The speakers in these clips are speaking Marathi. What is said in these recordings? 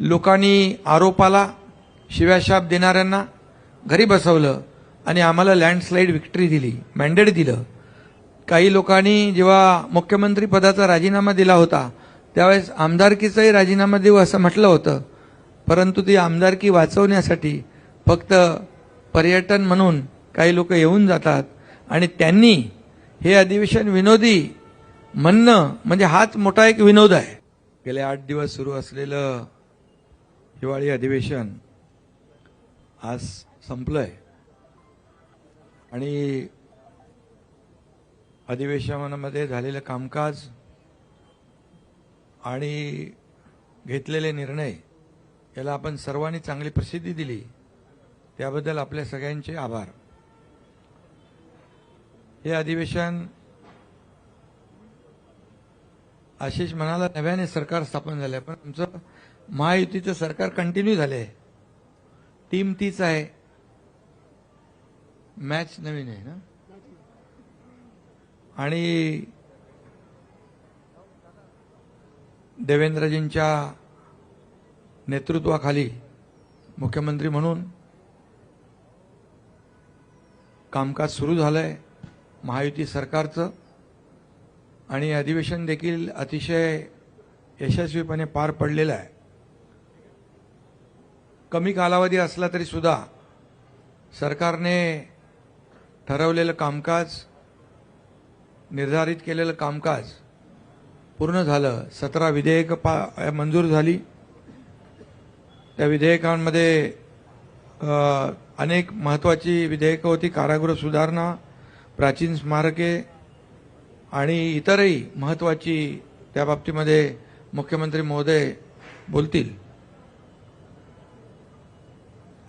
लोकांनी आरोपाला शिव्याशाप देणाऱ्यांना घरी बसवलं आणि आम्हाला लँडस्लाईड विक्ट्री दिली मॅन्डेट दिलं. काही लोकांनी जेव्हा मुख्यमंत्री पदाचा राजीनामा दिला होता त्यावेळेस आमदारकीचाही राजीनामा देऊ असं म्हटलं होतं. परंतु ती आमदारकी वाचवण्यासाठी फक्त पर्यटन म्हणून काही लोक येऊन जातात आणि त्यांनी हे अधिवेशन विनोदी म्हणणं म्हणजे हाच मोठा एक विनोद आहे. गेले आठ दिवस सुरू असलेलं हिवाळी अधिवेशन आज संपलंय. आणि अधिवेशनामध्ये झालेलं कामकाज आणि घेतलेले निर्णय याला आपण सर्वांनी चांगली प्रसिद्धी दिली त्याबद्दल आपल्या सगळ्यांचे आभार. हे अधिवेशन आशिष म्हणाला नव्याने सरकार स्थापन झालंय पण आमचं महायुतीचं सरकार कंटिन्यू झालंय. टीम तीच आहे. मॅच नवीन आहे ना? आणि देवेंद्रजींच्या नेतृत्वाखाली मुख्यमंत्री म्हणून कामकाज सुरू झालंय. महायुती सरकारचं आणि अधिवेशन देखील अतिशय यशस्वीपणे पार पडलेलं आहे. कमी कालावधी असला तरी सुद्धा सरकारने ठरवलेलं कामकाज निर्धारित केलेलं कामकाज पूर्ण झालं. सतरा विधेयक पा मंजूर झाली. त्या विधेयकांमध्ये अनेक महत्त्वाची विधेयकं होती. कारागृह सुधारणा प्राचीन स्मारके आणि इतरही महत्वाची त्या बाबतीमध्ये मुख्यमंत्री महोदय बोलतील.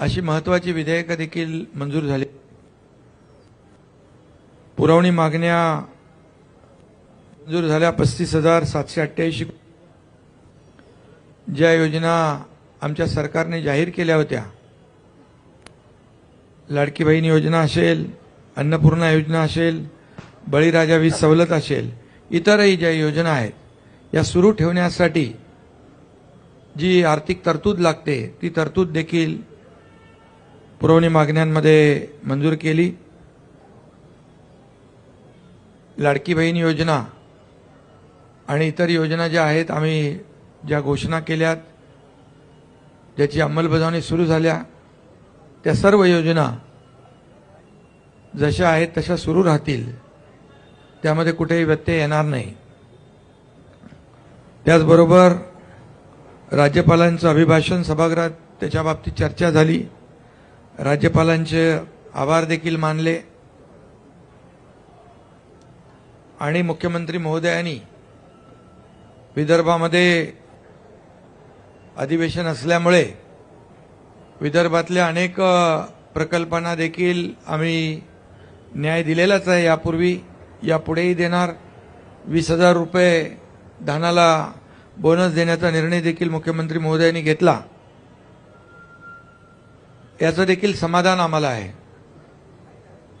अशी महत्वाची विधेयकं देखील मंजूर झाली. पुरवणी मागण्या मंजूर झाल्या पस्तीस हजार सातशे अठ्ठ्याऐंशी. ज्या योजना आमच्या सरकारने जाहीर केल्या होत्या. लाडकी बहीण योजना असेल अन्नपूर्णा योजना असेल बळीराजा वीज सवलत असेल इतरही ज्या योजना आहेत या सुरू ठेवण्यासाठी जी आर्थिक तरतूद लागते ती तरतूद देखील पुरवणी मागण्यांमध्ये मंजूर केली. लाडकी बहीण योजना आणि इतर योजना ज्या आहेत आम्ही ज्या घोषणा केल्यात ज्याची अंमलबजावणी सुरू झाल्या त्या सर्व योजना जशा आहेत तशा सुरू राहतील. त्यामध्ये कुठेही व्यत्यय येणार नाही. त्याचबरोबर राज्यपालांचं अभिभाषण सभागृहात त्याच्या बाबतीत चर्चा झाली. राज्यपालांचे आभार देखील मानले. आणि मुख्यमंत्री महोदयांनी विदर्भामध्ये अधिवेशन असल्यामुळे विदर्भातल्या अनेक प्रकल्पांना देखील आम्ही न्याय दिलेलाच आहे यापूर्वी. यापुढेही देणार. वीस हजार रुपये धानाला बोनस देण्याचा निर्णय देखील मुख्यमंत्री महोदयांनी घेतला. याचं देखील समाधान आम्हाला आहे.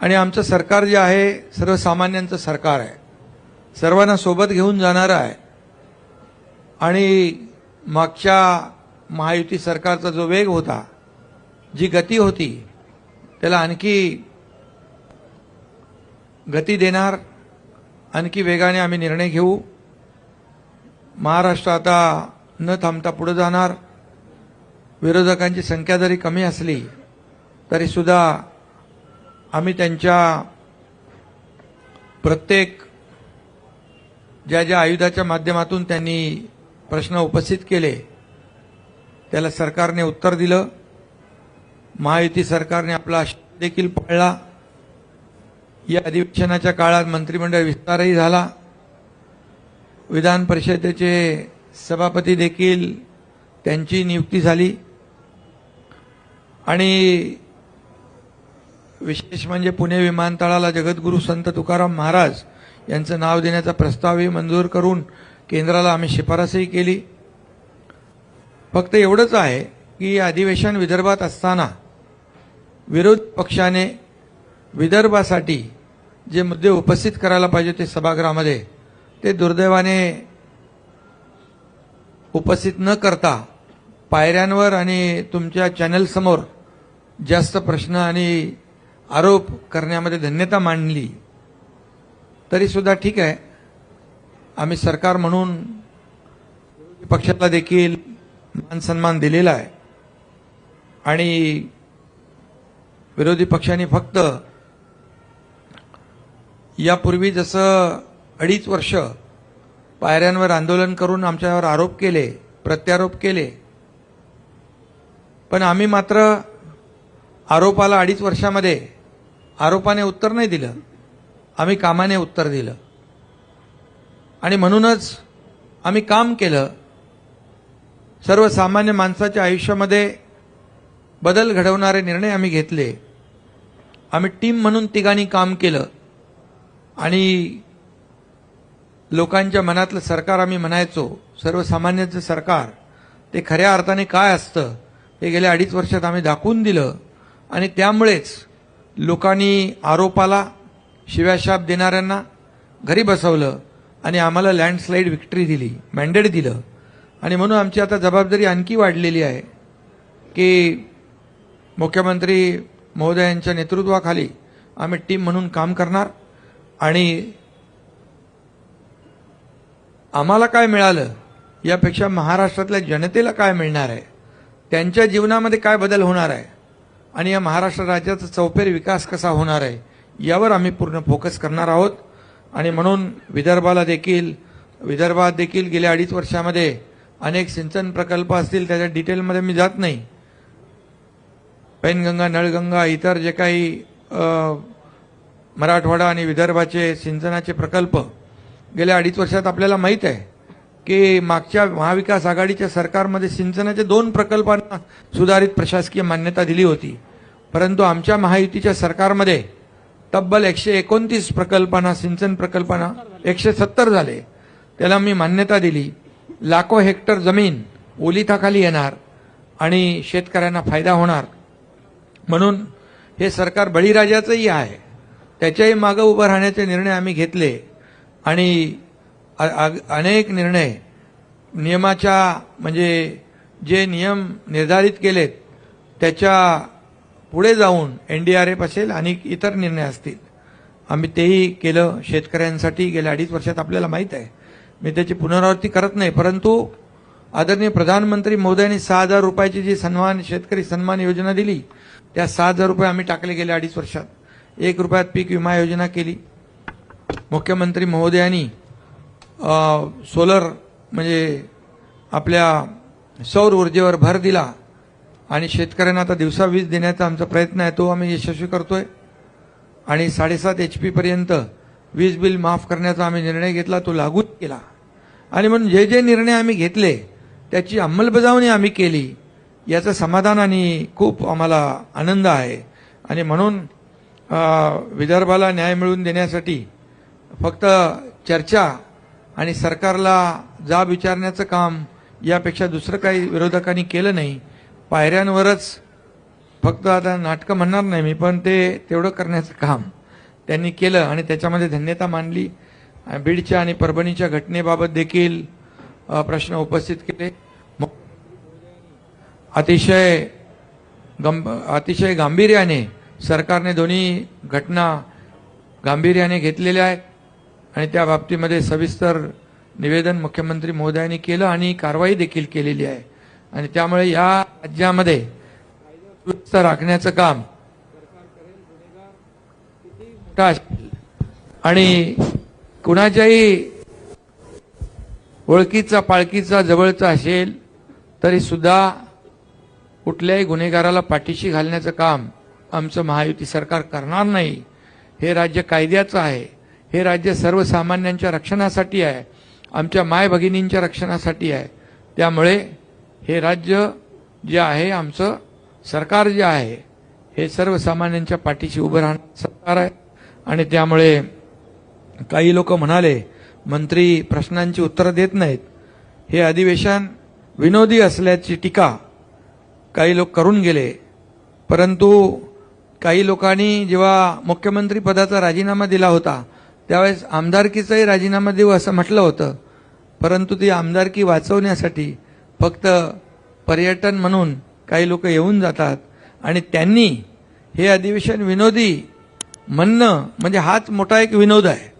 आणि आमचं सरकार जे आहे सर्वसामान्यांचं सरकार आहे. सर्वांना सोबत घेऊन जाणारं आहे. आणि मागच्या महायुती सरकारचा जो वेग होता जी गती होती त्याला आणखी गती देणार आणखी वेगाने आम्ही निर्णय घेऊ. महाराष्ट्र आता न थांबता पुढे जाणार. विरोधकांची संख्या जरी कमी असली तरीसुद्धा आम्ही त्यांच्या प्रत्येक ज्या ज्या आयुधाच्या माध्यमातून त्यांनी प्रश्न उपस्थित केले त्याला सरकारने उत्तर दिलं. महायुती सरकारने आपला देखील पाळला. या अधिवेशनाच्या काळात मंत्रिमंडळ विस्तारही झाला. विधान परिषदेचे सभापती देखील त्यांची नियुक्ती झाली. आणि विशेष म्हणजे पुणे विमानतळाला जगद्गुरू संत तुकाराम महाराज यांचं नाव देण्याचा प्रस्तावही मंजूर करून केंद्राला आम्ही शिफारसही केली. फक्त एवढंच आहे की अधिवेशन विदर्भात असताना विरोध पक्षाने विदर्भासाठी जे मुद्दे उपस्थित करायला पाहिजे ते सभागृहामध्ये ते दुर्दैवाने उपस्थित न करता पायऱ्यांवर आणि तुमच्या चॅनलसमोर जास्त प्रश्न आणि आरोप करण्यामध्ये धन्यता मांडली तरीसुद्धा ठीक आहे. आम्ही सरकार म्हणून पक्षाला देखील मान सन्मान दिलेला आहे. आणि विरोधी पक्षांनी फक्त यापूर्वी जसं अडीच वर्ष पायऱ्यांवर आंदोलन करून आमच्यावर आरोप केले प्रत्यारोप केले पण आम्ही मात्र आरोपाला अडीच वर्षामध्ये आरोपाने उत्तर नाही दिलं. आम्ही कामाने उत्तर दिलं. आणि म्हणूनच आम्ही काम केलं. सर्वसामान्य माणसाच्या आयुष्यामध्ये बदल घडवणारे निर्णय आम्ही घेतले. आम्ही टीम म्हणून तिघांनी काम केलं. आणि लोकांच्या मनातलं सरकार आम्ही म्हणायचो सर्वसामान्यांचं सरकार ते खऱ्या अर्थाने काय असतं हे गेल्या अडीच वर्षात आम्ही दाखवून दिलं. आणि त्यामुळेच लोकांनी आरोपाला शिव्याशाप देणाऱ्यांना घरी बसवलं आणि आम्हाला लँडस्लाईड विक्ट्री दिली मॅन्डेट दिलं. आणि म्हणून आमची आता जबाबदारी आणखी वाढलेली आहे की मुख्यमंत्री महोदयांच्या नेतृत्वाखाली आम्ही टीम म्हणून काम करणार. आणि आम्हाला काय मिळालं? यापेक्षा महाराष्ट्रातल्या जनतेला काय मिळणार आहे? त्यांच्या जीवनामध्ये काय बदल होणार आहे? आणि या महाराष्ट्र राज्याचा चौफेर विकास कसा होणार आहे? यावर आम्ही पूर्ण फोकस करणार आहोत. आणि म्हणून विदर्भाला देखील विदर्भात देखील गेल्या अडीच वर्षामध्ये अनेक सिंचन प्रकल्प असतील त्याच्या डिटेलमध्ये मी जात नाही. पैनगंगा नळगंगा इतर जे काही मराठवाडा आणि विदर्भाचे सिंचनाचे प्रकल्प गेल्या अडीच वर्षात आपल्याला माहीत आहे की मागच्या महाविकास आघाडीच्या सरकारमध्ये सिंचनाचे दोन प्रकल्पांना सुधारित प्रशासकीय मान्यता दिली होती. परंतु आमच्या महायुतीच्या सरकारमध्ये तब्बल एकशे एकोणतीस प्रकल्पांना सिंचन प्रकल्पांना एकशे सत्तर झाले. त्याला मी मान्यता दिली. लाखो हेक्टर जमीन ओलिताखाली येणार आणि शेतकऱ्यांना फायदा होणार. म्हणून हे सरकार बळीराजाचंही आहे. त्याच्याही मागं उभं राहण्याचे निर्णय आम्ही घेतले. आणि अनेक निर्णय नियमाच्या म्हणजे जे नियम निर्धारित केलेत त्याच्या पुढे जाऊन एन डी आर एफ असेल आणि इतर निर्णय असतील. आम्ही तेही केलं. शेतकऱ्यांसाठी गेल्या अडीच वर्षात आपल्याला माहीत आहे. मी त्याची पुनरावृत्ती करत नाही. परंतु आदरणीय प्रधानमंत्री मोदयांनी सहा हजार रुपयाची जी सन्मान शेतकरी सन्मान योजना दिली त्या सहा हजार रुपये आम्ही टाकले गेल्या अडीच वर्षात. एक रुपयात पीक विमा योजना केली. मुख्यमंत्री महोदयांनी सोलर म्हणजे आपल्या सौर ऊर्जेवर भर दिला आणि शेतकऱ्यांना आता दिवसा वीज देण्याचा आमचा प्रयत्न आहे तो आम्ही यशस्वी करतोय. आणि साडेसात एच पीपर्यंत वीज बिल माफ करण्याचा आम्ही निर्णय घेतला तो लागूच केला. आणि म्हणून जे जे निर्णय आम्ही घेतले त्याची अंमलबजावणी आम्ही केली याचं समाधान आणि खूप आम्हाला आनंद आहे. आणि म्हणून विदर्भाला न्याय मिळवून देण्यासाठी फक्त चर्चा आणि सरकारला जाब विचारण्याचं काम यापेक्षा दुसरं काही विरोधकांनी केलं नाही. पायऱ्यांवरच फक्त आता नाटकं म्हणणार नाही मी पण ते तेवढं करण्याचं काम त्यांनी केलं आणि त्याच्यामध्ये धन्यता मानली बीडच्या आणि परभणीच्या घटनेबाबत देखील प्रश्न उपस्थित केले. अतिशय गंभ अतिशय गांभीर्याने सरकारने दोन्ही घटना गांभीर्याने घेतलेल्या आहेत आणि त्या बाबतीमध्ये सविस्तर निवेदन मुख्यमंत्री महोदयांनी केलं आणि कारवाई देखील केलेली आहे. आणि त्यामुळे या राज्यामध्ये राखण्याचं काम आणि कुणाच्याही ओळखीचा पाळखीचा जवळचा असेल तरी सुद्धा कुठल्याही गुन्हेगाराला पाठीशी घालण्याचं काम आमचं महायुती सरकार करणार नाही. हे राज्य कायद्याचं आहे. हे राज्य सर्वसामान्यांच्या रक्षणासाठी आहे. आमच्या माय भगिनींच्या रक्षणासाठी आहे. त्यामुळे हे राज्य जे आहे आमचं सरकार जे आहे हे सर्वसामान्यांच्या पाठीशी उभं राहणारं सरकार आहे. आणि त्यामुळे काही लोक म्हणाले मंत्री प्रश्नांची उत्तरं देत नाहीत. हे अधिवेशन विनोदी असल्याची टीका काही लोक करून गेले. परंतु काही लोकांनी जेव्हा मुख्यमंत्री पदाचा राजीनामा दिला होता त्यावेळेस आमदारकीचाही राजीनामा देऊ असं म्हटलं होतं. परंतु ती आमदारकी वाचवण्यासाठी फक्त पर्यटन म्हणून काही लोक येऊन जातात आणि त्यांनी हे अधिवेशन विनोदी म्हणणं म्हणजे हाच मोठा एक विनोद आहे.